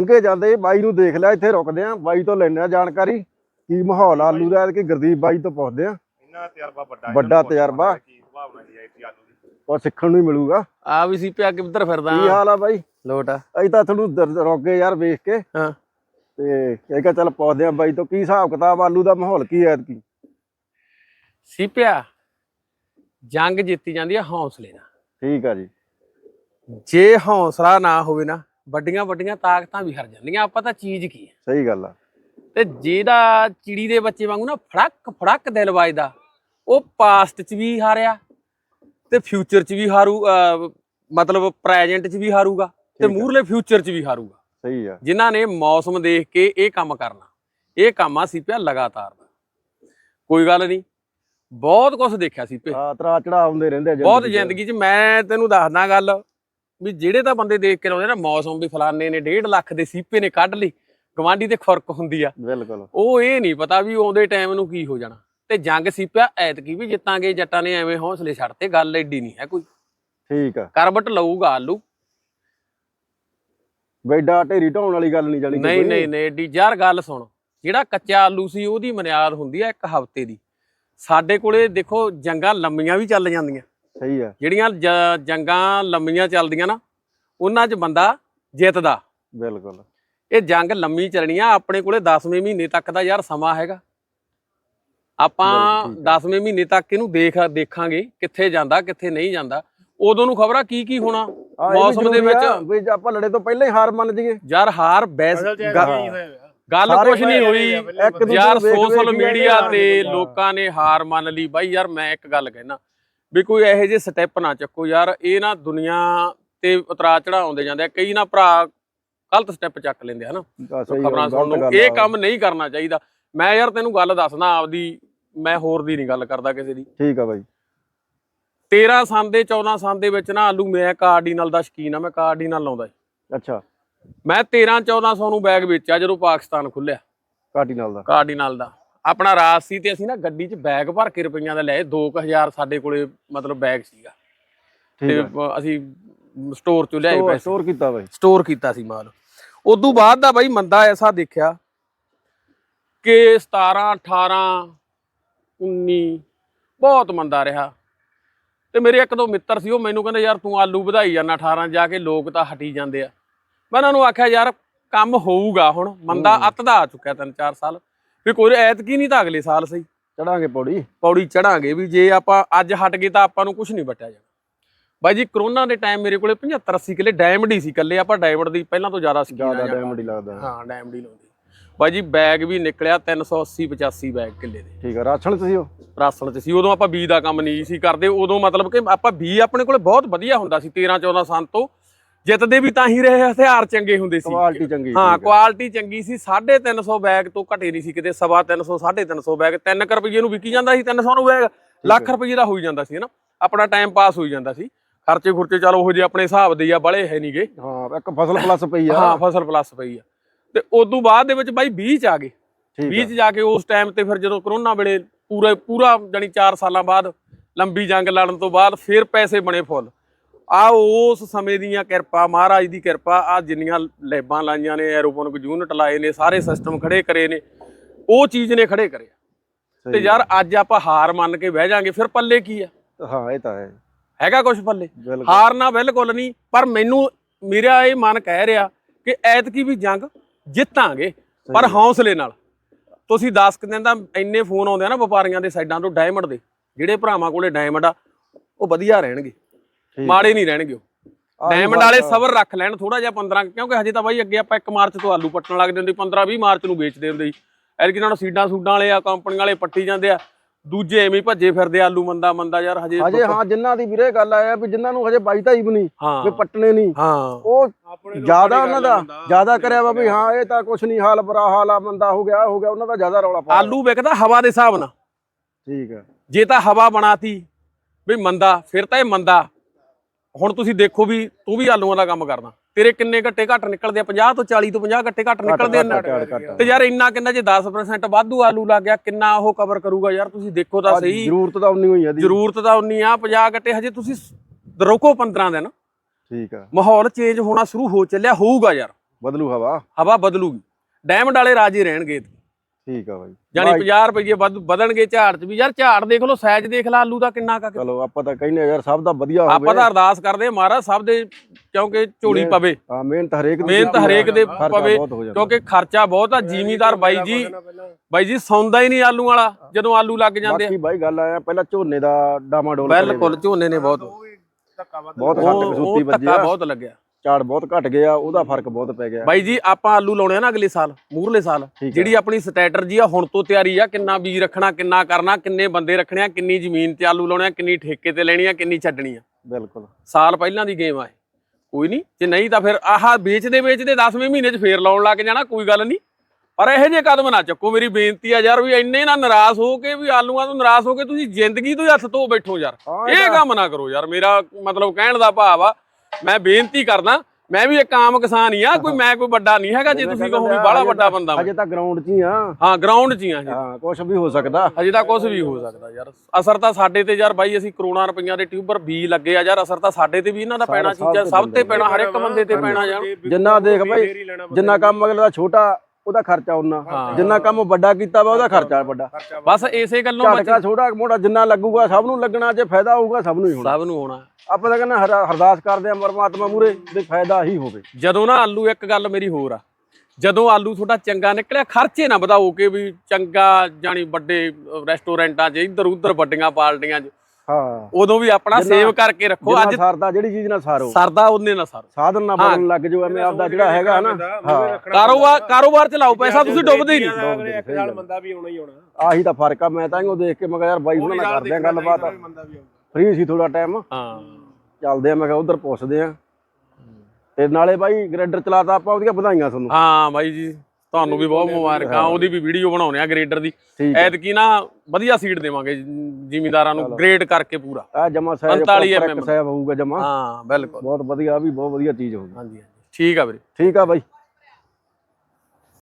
ਲੰਘੇ ਜਾਂਦੇ ਬਾਈ ਨੂੰ ਦੇਖ ਲਿਆ ਇੱਥੇ ਰੁਕਦੇ ਆ ਬਾਈ ਤੋਂ ਲੈਣੇ ਆ ਜਾਣਕਾਰੀ ਕੀ ਮਾਹੌਲ ਆ ਆਲੂ ਦਾ ਕਿ ਗੁਰਦੀਪ ਬਾਈ ਤੋਂ ਪੁੱਛਦੇ ਆ ਇੰਨਾ ਤਜਰਬਾ ਵੱਡਾ ਵੱਡਾ ਤਜਰਬਾ। ਕੀ ਭਾਵਨਾ ਜੀ ਆਈ ਆਲੂ ਦੀ? ਉਹ ਸਿੱਖਣ ਨੂੰ ਹੀ ਮਿਲੂਗਾ। ਆ ਵੀ ਸੀ ਪਿਆ ਕਿੱਧਰ ਫਿਰਦਾ। ਕੀ ਹਾਲ ਆ ਬਾਈ? ਲੋਟ ਆ। ਅਸੀਂ ਤਾਂ ਤੁਹਾਨੂੰ ਰੁਕ ਯਾਰ ਵੇਖ ਕੇ। ਹਾਂ। ਤੇ ਇਹ ਕਿਹਾ ਚੱਲ ਪੁੱਛਦੇ ਆ ਬਾਈ ਤੋਂ ਕੀ ਹਿਸਾਬ ਕਿਤਾਬ ਆਲੂ ਦਾ ਮਾਹੌਲ ਕੀ ਐ ਕੀ ਸੀ ਪਿਆ ਜੰਗ ਜਿੱਤੀ ਜਾਂਦੀ ਆ ਹੌਸਲੇ ਨਾਲ। ਠੀਕ ਆ ਜੀ। ਜੇ ਹੌਸਲਾ ਨਾ ਹੋਵੇ ਨਾ ਵੱਡੀਆਂ ਵੱਡੀਆਂ ਤਾਕਤਾਂ ਵੀ ਹਰ ਜਾਂਦੀਆਂ ਆਪਾਂ ਤਾਂ ਚੀਜ਼ ਕੀ ਹੈ ਸਹੀ ਗੱਲ ਆ। ਤੇ ਜਿਹਦਾ ਚਿੜੀ ਦੇ ਬੱਚੇ ਵਾਂਗੂ ਨਾ ਫੜਕ ਫੜਕ ਦਿਲ ਵੱਜਦਾ ਉਹ ਪਾਸਟ 'ਚ ਵੀ ਹਾਰਿਆ ਤੇ ਫਿਊਚਰ 'ਚ ਵੀ ਹਾਰੂ ਮਤਲਬ ਪ੍ਰੈਜ਼ੈਂਟ 'ਚ ਵੀ ਹਾਰੂਗਾ ਤੇ। ਮੂਹਰਲੇ ਫਿਊਚਰ 'ਚ ਵੀ ਹਾਰੂਗਾ। ਸਹੀ ਆ। ਜਿਨ੍ਹਾਂ ਨੇ ਮੌਸਮ ਦੇਖ ਕੇ ਇਹ ਕੰਮ ਕਰਨਾ ਇਹ ਕੰਮ ਆ ਸੀ ਪਿਆ ਲਗਾਤਾਰ ਕੋਈ ਗੱਲ ਨਹੀਂ ਬਹੁਤ ਕੁਝ ਦੇਖਿਆ ਸੀ ਪਿਆ ਆ ਤਰਾ ਚੜਾ ਆਉਂਦੇ ਰਹਿੰਦੇ ਬਹੁਤ। ਜ਼ਿੰਦਗੀ 'ਚ ਮੈਂ ਤੈਨੂੰ ਦੱਸਦਾ ਗੱਲ ਵੀ ਜਿਹੜੇ ਤਾਂ ਬੰਦੇ ਦੇਖ ਕੇ ਲਾਉਂਦੇ ਨਾ ਮੌਸਮ ਵੀ ਫਲਾਣੇ ਨੇ 1.5 ਲੱਖ ਦੇ ਸੀਪੇ ਨੇ ਕੱਢ ਲਈ ਗਵਾਂਢੀ ਤੇ ਖੁਰਕ ਹੁੰਦੀ ਆ। ਬਿਲਕੁਲ। ਉਹ ਇਹ ਨਹੀਂ ਪਤਾ ਵੀ ਆਉਂਦੇ ਟਾਈਮ ਨੂੰ ਕੀ ਹੋ ਜਾਣਾ। ਤੇ ਜੰਗ ਸੀਪਿਆ ਐਤਕੀ ਵੀ ਜਿੱਤਾਂਗੇ ਜੱਟਾਂ ਨੇ ਐਵੇਂ ਹੌਸਲੇ ਛੱਡਤੇ ਗੱਲ ਐਡੀ ਨਹੀਂ ਹੈ ਕੋਈ। ਠੀਕ ਆ। ਕਰਬਟ ਲਊਗਾ ਆਲੂ। ਬੈਡਾ ਢੇਰੀ ਢਾਉਣ ਵਾਲੀ ਗੱਲ ਨਹੀਂ ਜਾਣੀ ਨਹੀਂ। ਨਹੀਂ ਨਹੀਂ ਐਡੀ ਯਾਰ ਗੱਲ ਸੁਣ। ਜਿਹੜਾ ਕੱਚਾ ਆਲੂ ਸੀ ਉਹਦੀ ਮਨਿਆਦ ਹੁੰਦੀ ਆ ਇੱਕ ਹਫ਼ਤੇ ਦੀ। ਸਾਡੇ ਕੋਲੇ ਦੇਖੋ ਜੰਗਾਂ ਲੰਮੀਆਂ ਵੀ ਚੱਲ ਜਾਂਦੀਆਂ। ਸਹੀ ਆ। ਜਿਹੜੀਆਂ ਜ- ਜੰਗਾਂ ਲੰਮੀਆਂ ਚੱਲਦੀਆਂ ਨਾ ਉਹਨਾਂ 'ਚ ਬੰਦਾ ਜਿੱਤਦਾ। ਬਿਲਕੁਲ। ਇਹ ਜੰਗ ਲੰਮੀ ਚੱਲਣੀ ਆ ਆਪਣੇ ਕੋਲੇ 10ਵੇਂ ਮਹੀਨੇ ਤੱਕ ਦਾ ਯਾਰ ਸਮਾਂ ਹੈਗਾ। ਆਪਾਂ ਬਿਲਕੁਲ ਠੀਕ 10ਵੇਂ ਮਹੀਨੇ ਤੱਕ ਇਹਨੂੰ ਦੇਖ ਦੇਖਾਂਗੇ ਕਿੱਥੇ ਜਾਂਦਾ ਕਿੱਥੇ ਨਹੀਂ ਜਾਂਦਾ। ਉਦੋਂ ਨੂੰ ਖਬਰ ਕੀ ਕੀ ਹੋਣਾ? ਆ, ਇਹ ਵੀ ਮੌਸਮ ਦੇ ਜ਼ਰੂਰੀ ਆ ਵਿੱਚ ਵੀ ਜੇ ਆਪਾਂ ਲੜੇ ਤੋਂ ਪਹਿਲਾਂ ਹੀ ਹਾਰ ਮੰਨ ਜੀਏ ਯਾਰ ਹਾਰ ਬੈਸ ਚ ਗੱਲ- ਨਹੀਂ ਹੋਇਆ ਗੱਲ ਸਾਰੇ ਕੁਝ ਨਹੀਂ ਹੋਈ। ਇੱਕ ਦੂਜੇ ਯਾਰ ਨੂੰ ਸੋਸ਼ਲ ਮੀਡੀਆ ਤੇ ਲੋਕਾਂ ਨੇ ਹਾਰ ਮੰਨ ਲਈ। ਬਾਈ ਯਾਰ ਮੈਂ ਇੱਕ ਗੱਲ ਕਹਿਣਾ ਵੀ ਕੋਈ ਇਹੋ ਜਿਹੇ ਸਟੈਪ ਨਾ ਚੱਕੋ ਯਾਰ ਇਹ ਨਾ ਦੁਨੀਆ ਤੇ ਉਤਰਾ ਚੜਾ ਆਉਂਦੇ ਜਾਂਦੇ ਆ ਕਈ ਨਾ ਭਰਾ ਗਲਤ ਸਟੈਪ ਚੱਕ ਲੈਂਦੇ ਹਨਾ? ਖਬਰਾਂ ਸੁਣਨ ਨੂੰ ਇਹ। ਕੰਮ ਨਹੀਂ ਕਰਨਾ ਚਾਹੀਦਾ। ਮੈਂ ਯਾਰ ਤੈਨੂੰ ਗੱਲ ਦੱਸਦਾ ਆਪਦੀ ਮੈਂ ਹੋਰ ਦੀ ਨਹੀਂ ਗੱਲ ਕਰਦਾ ਕਿਸੇ ਦੀ। ਠੀਕ ਆ ਬਾਈ। 13 ਸਾਲ ਦੇ 14 ਸਾਲ ਦੇ ਵਿੱਚ ਨਾ ਆਲੂ ਮੈਂ ਕਾਰਡੀਨਲ ਦਾ ਸ਼ਕੀਨ ਆ ਮੈਂ ਕਾਰਡੀਨਲ ਲਾਉਂਦਾ ਸੀ ਅੱਛਾ। ਮੈਂ 13 1400 ਨੂੰ ਬੈਗ ਵੇਚਿਆ ਜਦੋਂ ਪਾਕਿਸਤਾਨ ਖੁੱਲਿਆ। ਕਾਟੀ ਨਾਲ ਦਾ। ਕਾਰਡੀਨਲ ਦਾ। ਆਪਣਾ ਰਾਜ ਸੀ ਤੇ ਅਸੀਂ ਨਾ ਗੱਡੀ 'ਚ ਬੈਗ ਭਰ ਕੇ ਰੁਪਈਆਂ ਦਾ ਲਏ 2000 ਸਾਡੇ ਕੋਲੇ ਮਤਲਬ ਬੈਗ ਸੀਗਾ। ਤੇ ਅਸੀਂ ਸਟੋਰ 'ਚੋਂ ਲਿਆਏ ਪੈਸੇ। ਸਟੋਰ ਕੀਤਾ ਬਾਈ। ਸਟੋਰ ਕੀਤਾ ਸੀ ਮਾਲ। ਉਦੋਂ ਬਾਅਦ ਦਾ ਬਾਈ ਮੰਦਾ ਐਸਾ ਦੇਖਿਆ ਕਿ 17 18 19 ਬਹੁਤ ਮੰਦਾ ਰਿਹਾ। ਤੇ ਮੇਰੇ ਇੱਕ ਦੋ ਮਿੱਤਰ ਸੀ ਉਹ ਮੈਨੂੰ ਕਹਿੰਦੇ ਯਾਰ ਤੂੰ ਆਲੂ ਵਧਾਈ ਜਾਂਦਾ 18 ਜਾ ਕੇ ਲੋਕ ਤਾਂ ਹਟੀ ਜਾਂਦੇ ਆ। ਮੈਂ ਉਹਨਾਂ ਨੂੰ ਆਖਿਆ ਯਾਰ ਕੰਮ ਹੋਊਗਾ ਹੁਣ। ਮੰਦਾ। ਅੱਤ ਦਾ ਆ ਚੁੱਕਿਆ ਤਿੰਨ ਚਾਰ ਸਾਲ। ਵੀ ਕੋਈ ਐਤਕੀ ਨਹੀਂ ਤਾਂ ਅਗਲੇ ਸਾਲ ਸਹੀ। ਚੜਾਂਗੇ ਪੌੜੀ। ਪੌੜੀ ਚੜਾਂਗੇ ਵੀ ਜੇ ਆਪਾਂ ਅੱਜ ਹਟ ਗਏ ਤਾਂ ਆਪਾਂ ਨੂੰ ਕੁਝ ਨਹੀਂ ਬਟਿਆ ਜਾਣਾ। ਬਾਈ ਜੀ ਕਰੋਨਾ ਦੇ ਟਾਈਮ ਮੇਰੇ ਕੋਲੇ 75 80 ਕਿੱਲੇ ਡਾਇਮੰਡ ਹੀ ਸੀ ਇਕੱਲੇ। ਆਪਾਂ ਡਾਇਮੰਡ ਦੀ ਪਹਿਲਾਂ ਤੋਂ ਜ਼ਿਆਦਾ ਸੀ ਜ਼ਿਆਦਾ ਡਾਇਮੰਡ ਹੀ ਲੱਗਦਾ। ਹਾਂ ਡਾਇਮੰਡ ਹੀ ਲਾਉਂਦੇ। ਬਾਈ ਜੀ ਬੈਗ ਵੀ ਨਿਕਲਿਆ 380 85 ਬੈਗ ਕਿੱਲੇ ਦੇ। ਠੀਕ ਆ ਰਾਸ਼ਨ ਤੁਸੀਂ ਉਹ? ਰਾਸਣ ਚ ਸੀ। ਉਦੋਂ ਆਪਾਂ ਬੀ ਦਾ ਕੰਮ ਨਹੀਂ ਸੀ ਕਰਦੇ। ਉਦੋਂ ਮਤਲਬ ਕਿ ਆਪਾਂ ਬੀ ਆਪਣੇ ਕੋਲੇ ਬਹੁਤ ਵਧੀਆ ਹੁੰਦਾ ਸੀ 13 14 ਸਾਲ ਤੋਂ। ਜਿੱਤਦੇ ਵੀ ਤਾਂ ਹੀ ਰਹੇ ਹਥਿਆਰ ਚੰਗੇ ਹੁੰਦੇ ਸੀ। ਕੁਆਲਿਟੀ ਚੰਗੀ ਹਾਂ ਠੀਕ ਆ। ਕੁਆਲਿਟੀ ਚੰਗੀ ਸੀ। 350 ਬੈਗ ਤੋਂ ਘਟੇ ਨਹੀਂ ਸੀ ਕਿਤੇ ਸਵਾ 300 350 ਬੈਗ 3 ਰੁਪਏ ਨੂੰ ਵਿਕੀ ਜਾਂਦਾ ਸੀ 300 ਨੂੰ ਬੈਗ ਲੱਖ ਰੁਪਏ ਦਾ ਹੋਈ ਜਾਂਦਾ ਸੀ ਨਾ ਆਪਣਾ ਟਾਈਮ ਪਾਸ ਹੋਈ ਜਾਂਦਾ ਸੀ। ਖਰਚੇ ਖੁਰਚੇ ਚਲੋ ਉਹ ਜੇ ਆਪਣੇ ਹਿਸਾਬ ਦੇ ਆ ਬੜੇ ਹੈ ਨਹੀਂਗੇ ਹਾਂ ਇੱਕ ਫਸਲ ਪਲੱਸ ਪਈ ਆ। ਹਾਂ ਫਸਲ ਪਲੱਸ ਪਈ ਆ। ਤੇ ਉਦੋਂ ਬਾਅਦ ਦੇ ਵਿੱਚ ਬਾਈ 20 ਚ ਆ ਗਏ। ਠੀਕ 20 ਚ ਜਾ ਕੇ ਉਸ ਟਾਈਮ ਤੇ ਫਿਰ ਜਦੋਂ ਕਰੋਨਾ ਵੇਲੇ ਪੂਰਾ ਪੂਰਾ ਜਾਨੀ 4 ਸਾਲਾਂ ਬਾਅਦ ਲੰਬੀ ਜੰਗ ਲੜਨ ਤੋਂ ਬਾਅਦ ਫਿਰ ਪੈਸੇ ਬਣੇ ਫੁੱਲ। ਆ ਉਸ ਸਮੇਂ ਦੀਆਂ ਕਿਰਪਾ ਮਹਾਰਾਜ ਦੀ ਕਿਰਪਾ ਆ ਜਿੰਨੀਆਂ ਲੈਬਾਂ ਲਾਈਆਂ ਨੇ ਐਰੋਪੋਨਿਕ ਯੂਨਿਟ ਲਾਏ ਨੇ ਸਾਰੇ ਸਿਸਟਮ ਖੜੇ ਕਰੇ ਨੇ ਉਹ ਚੀਜ਼ ਨੇ ਖੜੇ ਕਰੇ। ਤੇ ਯਾਰ ਅੱਜ ਆਪਾਂ ਹਾਰ ਮੰਨ ਕੇ ਬਹਿ ਜਾਾਂਗੇ ਫਿਰ ਪੱਲੇ ਕੀ ਆ? ਹਾਂ ਇਹ ਤਾਂ ਹੈ। ਹੈਗਾ ਕੁਝ ਪੱਲੇ? ਬਿਲਕੁਲ। ਹਾਰਨਾ ਬਿਲਕੁਲ ਨਹੀਂ ਪਰ ਮੈਨੂੰ ਮੇਰਾ ਇਹ ਮਨ ਕਹਿ ਰਿਹਾ ਕਿ ਐਤਕੀ ਵੀ ਜੰਗ ਜਿੱਤਾਂਗੇ ਪਰ ਹੌਸਲੇ ਨਾਲ। ਤੁਸੀਂ 10 ਕੁ ਦਿਨ ਦਾ ਇੰਨੇ ਫੋਨ ਆਉਂਦੇ ਆ ਨਾ ਵਪਾਰੀਆਂ ਦੇ ਸਾਈਡਾਂ ਤੋਂ ਡਾਇਮੰਡ ਦੇ ਜਿਹੜੇ ਭਰਾਵਾਂ ਕੋਲੇ ਡਾਇਮੰਡ ਆ ਉਹ ਵਧੀਆ ਰਹਿਣਗੇ। ਮਾੜੇ ਨਹੀਂ ਰਹਿਣਗੇ ਉਹ। ਡਾਇਮੰਡ ਵਾਲੇ। ਸਬਰ ਰੱਖ ਲੈਣ ਥੋੜਾ ਜਿਹਾ 15 ਕਿਉਂਕਿ ਹਜੇ ਤਾਂ ਬਾਈ ਅੱਗੇ ਆਪਾਂ 1 ਮਾਰਚ ਤੋਂ ਆਲੂ ਪੱਟਣ ਲੱਗਦੇ ਹੁੰਦੇ 15 20 ਮਾਰਚ ਨੂੰ ਵੇਚਦੇ ਹੁੰਦੇ ਸੀ। ਐਲਕੀ ਨਾਲ ਸੀਡਾਂ ਸੂਡਾਂ ਵਾਲੇ ਆ ਕੰਪਨੀਆਂ ਵਾਲੇ ਪੱਟੀ ਜਾਂਦੇ ਆ। ਦੂਜੇ ਐਵੇਂ ਹੀ ਭੱਜੇ ਫਿਰਦੇ ਆ, ਆਲੂ ਮੰਦਾ ਮੰਦਾ ਯਾਰ ਹਜੇ ਹਜੇ ਹਾਂ ਜਿਨ੍ਹਾਂ ਦੀ ਵੀਰੇ ਗੱਲ ਆਇਆ ਵੀ ਜਿਨ੍ਹਾਂ ਨੂੰ ਹਜੇ ਬਾਈ ਢਾਈ ਵੀ ਨਹੀਂ ਵੀ ਹਾਂ ਪੱਟਣੇ ਨਹੀਂ। ਹਾਂ। ਉਹ ਜ਼ਿਆਦਾ ਉਹਨਾਂ ਦਾ ਜ਼ਿਆਦਾ ਕਰਿਆ ਵਾ ਵੀ ਹਾਂ ਇਹ ਤਾਂ ਕੁਛ ਨਹੀਂ ਹਾਲ ਬੁਰਾ ਹਾਲ ਆ ਮੰਦਾ ਹੋ ਗਿਆ ਹੋ ਗਿਆ ਉਹਨਾਂ ਦਾ ਜ਼ਿਆਦਾ ਰੌਲਾ ਪਾ ਆਲੂ ਵਿਕਦਾ ਹਵਾ ਦੇ ਹਿਸਾਬ ਨਾਲ। ਠੀਕ ਆ। ਜੇ ਤਾਂ ਹਵਾ ਬਣਾਤੀ ਵੀ ਮੰਦਾ ਫਿਰ ਤਾਂ ਇਹ ਮੰਦਾ। ਹੁਣ ਤੁਸੀਂ ਦੇਖੋ ਵੀ ਤੂੰ ਵੀ ਆਲੂਆਂ ਦਾ ਕੰਮ ਕਰਦਾ। ਤੇਰੇ ਕਿੰਨੇ ਗੱਟੇ ਘੱਟ ਨਿਕਲਦੇ ਆ? 50 ਤੋਂ 40 ਤੋਂ 50 ਗੱਟੇ ਘੱਟ ਨਿਕਲਦੇ ਆ ਘੱਟ, ਘੱਟ, ਘੱਟ। ਤੇ ਯਾਰ ਇੰਨਾ ਕਿੰਨਾ ਜੇ 10% ਵਾਧੂ ਆਲੂ ਲੱਗ ਗਿਆ ਕਿੰਨਾ ਉਹ ਕਵਰ ਕਰੂਗਾ ਯਾਰ? ਤੁਸੀਂ ਦੇਖੋ ਤਾਂ ਸਹੀ। ਜ਼ਰੂਰਤ ਤਾਂ ਉਨੀ ਹੋਈ ਆ ਦੀ ਜ਼ਰੂਰਤ ਤਾਂ ਉਨੀ ਆ 50 ਗੱਟੇ ਹਜੇ ਤੁਸੀਂ ਰੋਕੋ 15 ਦਿਨ। ਠੀਕ ਆ। ਮਾਹੌਲ ਚੇਂਜ ਹੋਣਾ ਸ਼ੁਰੂ ਹੋ ਚੱਲਿਆ ਹੋਊਗਾ ਯਾਰ। ਬਦਲੂ ਹਵਾ। ਹਵਾ ਬਦਲੂਗੀ। ਡਾਇਮੰਡ ਵਾਲੇ ਰਾਜੀ ਰਹਿਣਗੇ ਠੀਕ ਆ ਬਾਈ। ਯਾਨੀ ਬਾਈ, 50 ਰੁਪਏ ਵਧ ਵਧਣਗੇ ਝਾੜ 'ਚ ਵੀ। ਯਾਰ ਝਾੜ ਦੇਖ ਲਓ ਸਾਈਜ਼ ਦੇਖ ਲਾ ਆਲੂ ਦਾ ਕਿੰਨਾ ਕਾ ਚਲੋ ਆਪਾਂ ਤਾਂ ਕਹਿੰਦੇ ਯਾਰ ਸਭ ਦਾ ਵਧੀਆ ਹੋਵੇ। ਆਪਾਂ ਤਾਂ ਅਰਦਾਸ ਕਰਦੇ ਹਾਂ ਮਹਾਰਾਜ ਸਭ ਦੇ ਕਿਉਂਕਿ ਝੋਲੀ ਪਵੇ। ਹਾਂ ਮਿਹਨਤ ਹਰੇਕ ਦੀ ਮਿਹਨਤ ਹਰੇਕ ਦੇ ਪਵੇ। ਕਿਉਂਕਿ ਖਰਚਾ ਬਹੁਤ ਆ। ਜ਼ਿਮੀਦਾਰ ਬਾਈ ਜੀ ਬਾਈ ਜੀ ਸੌਂਦਾ ਹੀ ਨਹੀਂ ਆਲੂ ਵਾਲਾ ਜਦੋਂ ਆਲੂ ਲੱਗ ਜਾਂਦੇ ਆ। ਬਾਕੀ ਬਾਈ ਗੱਲ ਆਇਆ ਪਹਿਲਾਂ ਝੋਨੇ ਦਾ ਡਾਮਾਡੋਲ ਬਿਲਕੁਲ ਝੋਨੇ ਨੇ ਬਹੁਤ ਧੱਕਾ ਵੱਧ ਬਹੁਤ ਘੱਟ ਕਸੂਤੀ ਵੱਜਿਆ ਬਹੁਤ ਲੱਗਿਆ। ਝਾੜ ਬਹੁਤ ਘਟ ਗਿਆ ਉਹਦਾ ਫ਼ਰਕ ਬਹੁਤ ਪੈ ਗਿਆ। ਬਾਈ ਜੀ ਆਪਾਂ ਆਲੂ ਲਾਉਣੇ ਆ ਨਾ ਅਗਲੇ ਸਾਲ ਮੂਰਲੇ ਸਾਲ। ਠੀਕ ਹੈ। ਜਿਹੜੀ ਆਪਣੀ ਸਟ੍ਰੈਟਜੀ ਆ ਹੁਣ ਤੋਂ ਤਿਆਰੀ ਆ ਕਿੰਨਾ ਬੀਜ ਰੱਖਣਾ ਕਿੰਨਾ ਕਰਨਾ ਕਿੰਨੇ ਬੰਦੇ ਰੱਖਣੇ ਆ ਕਿੰਨੀ ਜ਼ਮੀਨ ਤੇ ਆਲੂ ਲਾਉਣੇ ਆ ਕਿੰਨੀ ਠੇਕੇ ਤੇ ਲੈਣੀ ਆ ਕਿੰਨੀ ਛੱਡਣੀ ਆ। ਬਿਲਕੁਲ। ਸਾਲ ਪਹਿਲਾਂ ਦੀ ਗੇਮ ਆ ਇਹ। ਕੋਈ ਨਹੀਂ ਜੇ ਨਹੀਂ ਤਾਂ ਫਿਰ ਆਹ ਵੇਚਦੇ ਵੇਚਦੇ 10ਵੇਂ ਮਹੀਨੇ 'ਚ ਫੇਰ ਲਾਉਣ ਲੱਗ ਜਾਣਾ ਕੋਈ ਗੱਲ ਨਹੀਂ ਪਰ ਇਹੋ ਜਿਹੇ ਕਦਮ ਨਾ ਚੱਕੋ ਮੇਰੀ ਬੇਨਤੀ ਆ ਯਾਰ ਵੀ ਇੰਨੇ ਨਾ ਨਾਰਾਜ਼ ਹੋ ਕੇ ਵੀ ਆਲੂਆਂ ਤੋਂ ਨਾਰਾਜ਼ ਹੋ ਕੇ ਤੁਸੀਂ ਜ਼ਿੰਦਗੀ ਤੋਂ ਹੀ ਹੱਥ ਧੋ ਬੈਠੋ ਯਾਰ। ਹਾਂ, ਇਹ ਕੰਮ ਨਾ ਕਰੋ ਯਾਰ ਮੇਰਾ ਮਤਲਬ ਕਹਿਣ ਦਾ ਭਾਵ ਆ ਮੈਂ ਬੇਨਤੀ ਕਰਦਾ ਮੈਂ ਵੀ ਇੱਕ ਆਮ ਕਿਸਾਨ ਹੀ ਆ ਕੋਈ ਮੈਂ ਕੋਈ ਵੱਡਾ ਨਹੀਂ ਹੈਗਾ ਜੇ ਤੁਸੀਂ ਕਹੋ ਵੀ ਬਾਹਲਾ ਵੱਡਾ ਬੰਦਾ ਅਜੇ ਤਾਂ ਗਰਾਊਂਡ 'ਚ ਹੀ ਆ। ਹਾਂ ਗਰਾਊਂਡ 'ਚ ਹੀ ਆ ਜੀ ਹਾਂ ਕੁਝ ਵੀ ਹੋ ਸਕਦਾ। ਅਜੇ ਤਾਂ ਕੁਝ ਵੀ ਹੋ ਸਕਦਾ ਯਾਰ। ਅਸਰ ਤਾਂ ਸਾਡੇ ਤੇ ਯਾਰ ਬਾਈ ਅਸੀਂ ਕਰੋੜਾਂ ਰੁਪਈਆਂ ਦੇ ਟਿਊਬਰ ਬੀ ਲੱਗੇ ਆ ਯਾਰ ਅਸਰ ਤਾਂ ਸਾਡੇ ਤੇ ਵੀ ਇਹਨਾਂ ਦਾ ਪੈਣਾ ਚੀਜ਼ਾਂ ਸਭ ਤੇ। ਪੈਣਾ ਹਰ ਇੱਕ ਬੰਦੇ ਤੇ ਪੈਣਾ ਜਾਣ ਜਿੰਨਾ ਦੇਖ ਬਾਈ ਜਿੰਨਾ ਕੰਮ ਅਗਲੇ ਦਾ ਛੋਟਾ ਉਹਦਾ ਖਰਚਾ ਉਹਨਾਂ ਹਾਂ। ਜਿੰਨਾ ਕੰਮ ਵੱਡਾ ਕੀਤਾ ਵਾ ਉਹਦਾ ਖਰਚਾ ਵੱਡਾ। ਬਸ ਇਸੇ ਗੱਲੋਂ ਬਚ- ਝਟਕਾ ਛੋਟਾ ਮੋਟਾ ਜਿੰਨਾ ਲੱਗੂਗਾ ਸਭ ਨੂੰ ਲੱਗਣਾ ਜੇ ਫਾਇਦਾ ਹੋਊਗਾ ਸਭ ਨੂੰ ਹੀ ਹੋਣਾ। ਸਭ ਨੂੰ ਹੋਣਾ। ਆਪਾਂ ਤਾਂ ਕਹਿੰਦੇ ਹਰ- ਅਰਦਾਸ ਕਰਦੇ ਆ ਪਰਮਾਤਮਾ ਮੂਰੇ ਵੀ ਫਾਇਦਾ ਹੀ ਹੋਵੇ। ਜਦੋਂ ਨਾ ਆਲੂ ਇੱਕ ਗੱਲ ਮੇਰੀ ਹੋਰ ਆ ਜਦੋਂ ਆਲੂ ਤੁਹਾਡਾ ਚੰਗਾ ਨਿਕਲਿਆ ਖਰਚੇ ਨਾ ਵਧਾਓ ਕਿ ਵੀ ਚੰਗਾ ਜਾਨੀ ਵੱਡੇ ਰੈਸਟੋਰੈਂਟਾਂ 'ਚ ਇੱਧਰ ਉੱਧਰ ਵੱਡੀਆਂ ਪਾਰਟੀਆਂ 'ਚ। ਹਾਂ। ਉਦੋਂ ਵੀ ਆਪਣਾ ਸੇਵ ਕਰਕੇ ਰੱਖੋ। ਅੱਜ ਸਰਦਾ ਜਿਹੜੀ ਚੀਜ਼ ਨਾਲ ਸਾਰੋ। ਸਰਦਾ ਉਹਨੇ ਨਾ ਸਰ। ਸਾਧਨ ਨਾ ਹਾਂ। ਬਦਲਣ ਲੱਗ ਜਾਓ ਐਵੇਂ ਆਪਦਾ ਜਿਹੜਾ ਹੈਗਾ ਨਾ। ਹਾਂ। ਕਾਰੋਬਾਰ ਕਾਰੋਬਾਰ ਚਲਾਓ ਪੈਸਾ ਤੁਸੀਂ ਡੁੱਬਦੇ ਹੀ ਨਹੀਂ। ਡੁੱਬਦੇ ਇੱਕ ਸਾਲ ਬੰਦਾ ਵੀ ਆਉਣਾ ਹੀ ਆਉਣਾ। ਆਹੀ ਤਾਂ ਫ਼ਰਕ ਆ ਮੈਂ ਤਾਂ ਉਹ ਦੇਖ ਕੇ ਮੈਂ ਕਿਹਾ ਯਾਰ ਬਾਈ ਉਹਨਾਂ ਨਾਲ ਕਰਦੇ ਆ ਗੱਲਬਾਤ। ਫ੍ਰੀ ਸੀ ਥੋੜਾ ਟਾਈਮ। ਹਾਂ। ਚੱਲਦੇ ਆ ਮੈਂ ਕਿਹਾ ਉਧਰ ਪੁੱਛਦੇ ਆ। ਤੇ ਨਾਲੇ ਬਾਈ ਗ੍ਰੈਡਰ ਚਲਾਤਾ ਆਪਾਂ ਉਹਦੀਆਂ ਵਧਾਈਆਂ ਤੁਹਾਨੂੰ। ਹਾਂ ਬਾਈ ਜੀ। ਤੁਹਾਨੂੰ ਵੀ ਬਹੁਤ ਮੁਬਾਰਕਾਂ ਉਹਦੀ ਵੀ ਵੀਡੀਓ ਬਣਾਉਣੇ ਆ ਗ੍ਰੇਡਰ ਦੀ। ਐਤਕੀ ਨਾ ਵਧੀਆ ਸੀਟ ਦੇਵਾਂਗੇ ਜ਼ਿਮੀਦਾਰਾਂ ਨੂੰ ਗ੍ਰੇਡ ਕਰਕੇ ਪੂਰਾ। ਆ ਜਮਾ ਸਾਹਿਬ 45 ਪ੍ਰੋਪਰ ਸਾਹਿਬ ਹੋਊਗਾ ਜਮਾ। ਹਾਂ ਬਿਲਕੁਲ। ਬਹੁਤ ਵਧੀਆ ਵੀ ਬਹੁਤ ਵਧੀਆ ਚੀਜ਼ ਹੋਊਗੀ। ਹਾਂਜੀ। ਠੀਕ ਆ ਵੀਰੇ। ਠੀਕ ਆ ਬਾਈ।